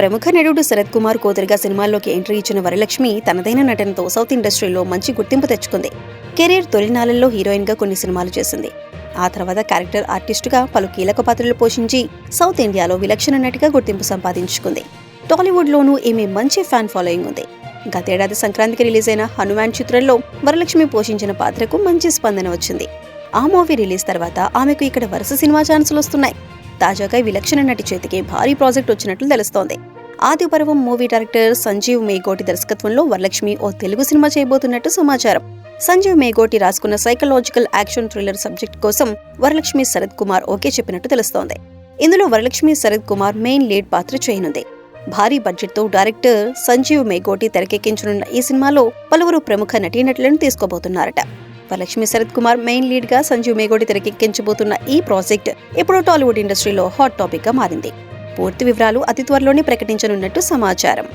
ప్రముఖ నటుడు శరత్ కుమార్ కూతురిగా సినిమాల్లోకి ఎంట్రీ ఇచ్చిన వరలక్ష్మి తనదైన నటనతో సౌత్ ఇండస్ట్రీలో మంచి గుర్తింపు తెచ్చుకుంది. కెరీర్ తొలినాళ్ళలో హీరోయిన్గా కొన్ని సినిమాలు చేసింది. ఆ తర్వాత క్యారెక్టర్ ఆర్టిస్టుగా పలు కీలక పాత్రలు పోషించి సౌత్ ఇండియాలో విలక్షణ నటిగా గుర్తింపు సంపాదించుకుంది. టాలీవుడ్లోనూ ఈమె మంచి ఫ్యాన్ ఫాలోయింగ్ ఉంది. గతేడాది సంక్రాంతికి రిలీజ్ అయిన హనుమాన్ చిత్రంలో వరలక్ష్మి పోషించిన పాత్రకు మంచి స్పందన వచ్చింది. ఆ మూవీ రిలీజ్ తర్వాత ఆమెకు ఇక్కడ వరుస సినిమా ఛాన్సులు వస్తున్నాయి తాజాగా విలక్షణ నటి చేతికి భారీ ప్రాజెక్ట్ వచ్చినట్లు తెలుస్తోంది. ఆదిపర్వం మూవీ డైరెక్టర్ సంజీవ్ మేగోటి దర్శకత్వంలో వరలక్ష్మి ఓ తెలుగు సినిమా చేయబోతున్నట్టు సమాచారం. సంజీవ్ మేగోటి రాసుకున్న సైకలాజికల్ యాక్షన్ థ్రిల్లర్ సబ్జెక్ట్ కోసం వరలక్ష్మి శరత్ కుమార్ ఓకే చెప్పినట్టు తెలుస్తోంది. ఇందులో వరలక్ష్మి శరత్ కుమార్ మెయిన్ లీడ్ పాత్ర చేయనుంది. భారీ బడ్జెట్తో డైరెక్టర్ సంజీవ్ మేగోటి తెరకెక్కించనున్న ఈ సినిమాలో పలువురు ప్రముఖ నటీనటులను తీసుకోబోతున్నారట. వరలక్ష్మి శరత్ కుమార్ మెయిన్ లీడ్గా సంజీవ్ మేగోడి తెరకెక్కించబోతున్న ఈ ప్రాజెక్ట్ ఇప్పుడు టాలీవుడ్ ఇండస్ట్రీలో హాట్ టాపిక్గా మారింది. పూర్తి వివరాలు అతి త్వరలోనే ప్రకటించనున్నట్టు సమాచారం.